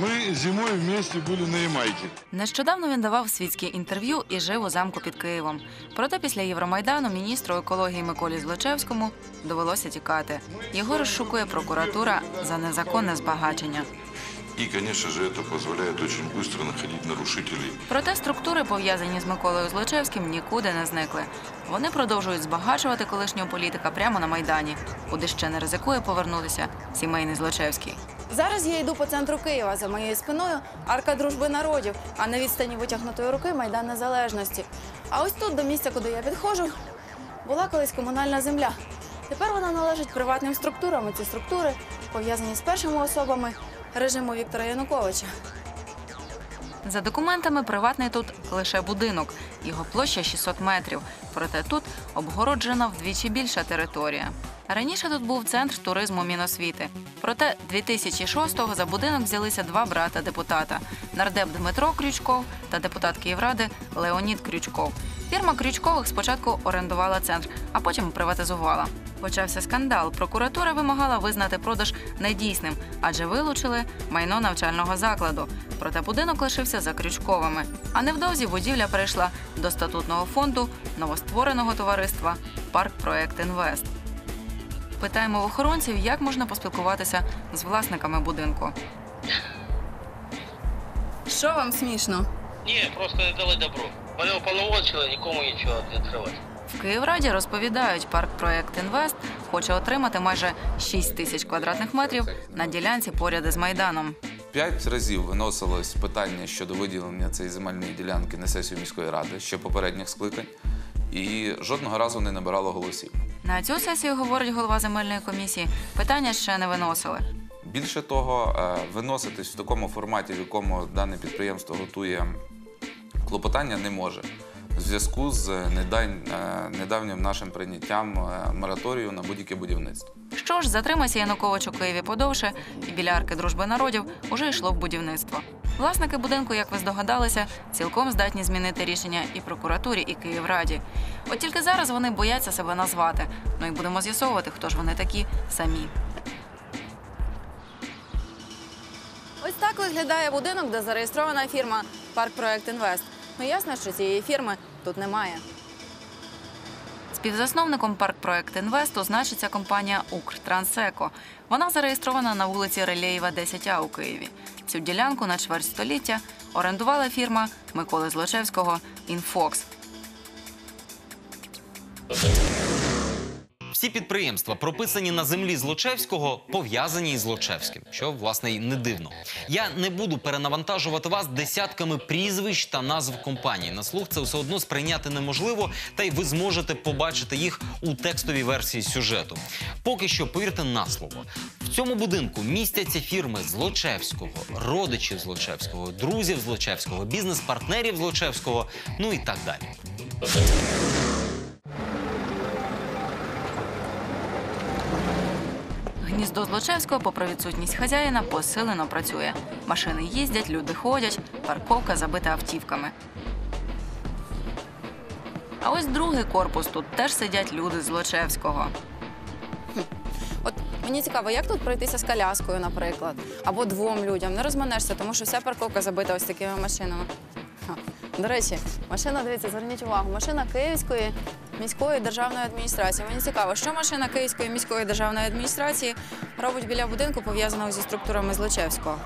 Мы зимой вместе были на Ямайке. Нещодавно він давав світське інтерв'ю і жив у замку під Києвом. Проте після Євромайдану міністру екології Миколі Злочевському довелося тікати. Його розшукує прокуратура за незаконне збагачення. И, конечно же, это позволяет очень быстро находить нарушителей. Проте структури, пов'язані з Миколою Злочевським, нікуди не зникли. Вони продовжують збагачувати колишнього політика прямо на майдані, куди ще не ризикує повернутися сімейний Злочевський. Зараз я йду по центру Києва. За моєю спиною арка дружби народів, а на відстані витягнутої руки майдан незалежності. А ось тут, до місця, куди я підходжу, була колись комунальна земля. Тепер вона належить приватним структурам. і Ці структури пов'язані з першими особами режиму Віктора Януковича. За документами, приватний тут лише будинок. Його площа 600 метрів. Проте тут обгороджена вдвічі більша територія. Раніше тут був центр туризму Міносвіти. Проте 2006-го за будинок взялися два брата депутата нардеп Дмитро Крючков та депутат Київради Леонід Крючков. Фірма Крючкових спочатку орендувала центр, а потім приватизувала. Почався скандал. Прокуратура вимагала визнати продаж недійсним, адже вилучили майно навчального закладу. Проте будинок лишився за Крючковими. А невдовзі будівля перейшла до статутного фонду новоствореного товариства Парк Проект Інвест. Питаємо в охоронців, як можна поспілкуватися з власниками будинку. Що вам смішно? Не, просто дали добро. Вони уполномочили нікому нічого не відкривати. В Київраді розповідають, парк Проект Інвест хоче отримати майже 6 тисяч квадратних метрів на ділянці поряд із майданом. П'ять разів виносилось питання щодо виділення цієї земельної ділянки на сесію міської ради ще попередніх скликань, і жодного разу не набирало голосів. На цю сесію, говорить голова земельної комісії, питання ще не виносили. Більше того, е, виноситись в такому форматі, в якому дане підприємство готує клопотання, не може. В зв'язку з е, недавнім нашим прийняттям е, мораторію на будь-яке будівництво. Що ж, затримайся Янукович у Києві подовше, і біля арки дружби народів уже йшло в будівництво. Власники будинку, як ви здогадалися, цілком здатні змінити рішення і прокуратурі, і Київраді. От тільки зараз вони бояться себе назвати. Ну і будемо з'ясовувати, хто ж вони такі самі. Ось так виглядає будинок, де зареєстрована фірма Парк Проект Інвест. Ну ясно, що цієї фірми тут немає. Співзасновником парк-проект Інвесту значиться компанія Укртрансеко. Вона зареєстрована на вулиці Релєєва, 10А у Києві. Цю ділянку на чверть століття орендувала фірма Миколи Злочевського Інфокс. Всі підприємства, прописані на землі Злочевського, пов'язані із Злочевським, що власне й не дивно. Я не буду перенавантажувати вас десятками прізвищ та назв компаній. На слух це все одно сприйняти неможливо, та й ви зможете побачити їх у текстовій версії сюжету. Поки що повірте на слово. В цьому будинку містяться фірми Злочевського, родичів Злочевського, друзів Злочевського, бізнес-партнерів Злочевського, ну і так далі. Гніздо Злочевського, попри відсутність хазяїна, посилено працює. Машини їздять, люди ходять, парковка забита автівками. А ось другий корпус тут теж сидять люди з Злочевського. От мені цікаво, як тут пройтися з коляскою, наприклад, або двом людям. Не розманешся, тому що вся парковка забита ось такими машинами. До речі, машина, дивіться, зверніть увагу, машина Київської міської державної адміністрації. Мені цікаво, що машина Київської міської державної адміністрації робить біля будинку, пов'язаного зі структурами Злочевського.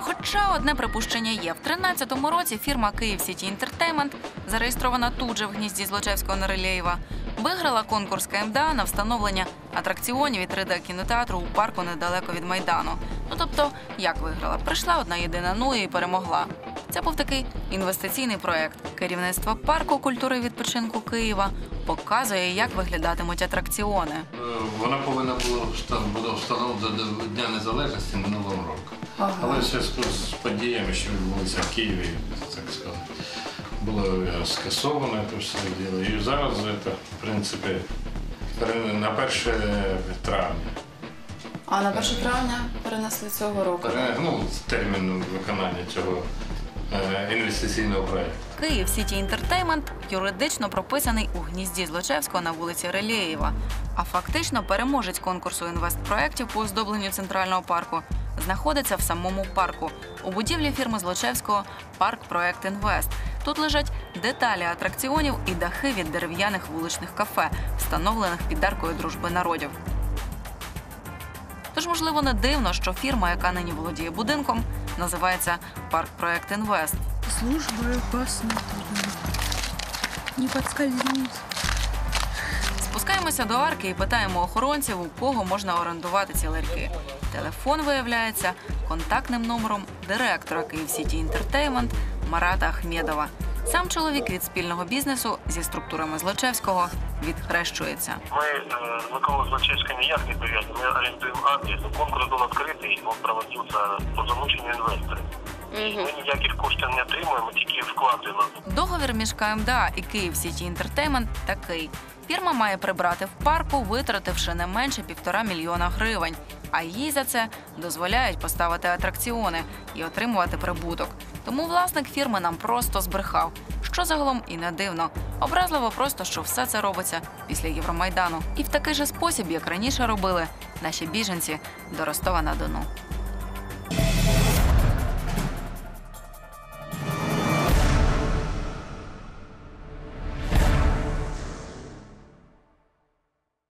Хоча одне припущення є. В 13-му році фірма Київ Сіті Інтертеймент, зареєстрована тут же в гнізді Злочевського на Релєєва, виграла конкурс КМДА на встановлення атракціонів і 3D-кінотеатру у парку недалеко від Майдану. Ну тобто, як виграла? Прийшла одна єдина ну і перемогла. Це був такий інвестиційний проект. Керівництво парку культури і відпочинку Києва показує, як виглядатимуть атракціони. Е, Вона повинна була вста- встановлена до Дня Незалежності минулого року. Але в зв'язку з подіями, що відбулися в Києві, так сказати, було скасовано це все діло. І зараз це, в принципі, на 1 травня. А на 1 травня перенесли цього року. Ну, термін виконання цього інвестиційного проєкту. Київ Сіті Інтертеймент юридично прописаний у гнізді Злочевського на вулиці Релєєва. А фактично переможець конкурсу інвестпроєктів по оздобленню центрального парку знаходиться в самому парку. У будівлі фірми Злочевського парк Проект Інвест. Тут лежать деталі атракціонів і дахи від дерев'яних вуличних кафе, встановлених під аркою дружби народів. Тож, можливо, не дивно, що фірма, яка нині володіє будинком, називається Парк Проект Інвест. Служба опасна. Не подскользнись. Спускаємося до арки і питаємо охоронців, у кого можна орендувати ці ларьки. Телефон виявляється контактним номером директора Київсіті Інтертеймент Марата Ахмєдова. Сам чоловік від спільного бізнесу зі структурами Злочевського відхрещується. Мы э, с Миколой Злочевской никак не привязаны. Мы арендуем адрес. Конкурс был открытый, он проводился по залученню інвесторів. І ми ніяких коштів не отримуємо, тільки вклади на Договір між КМДА і Київ Сіті Інтертеймент такий: фірма має прибрати в парку, витративши не менше півтора мільйона гривень. А їй за це дозволяють поставити атракціони і отримувати прибуток. Тому власник фірми нам просто збрехав, що загалом і не дивно. Образливо просто, що все це робиться після Євромайдану. І в такий же спосіб, як раніше робили наші біженці до Ростова на Дону.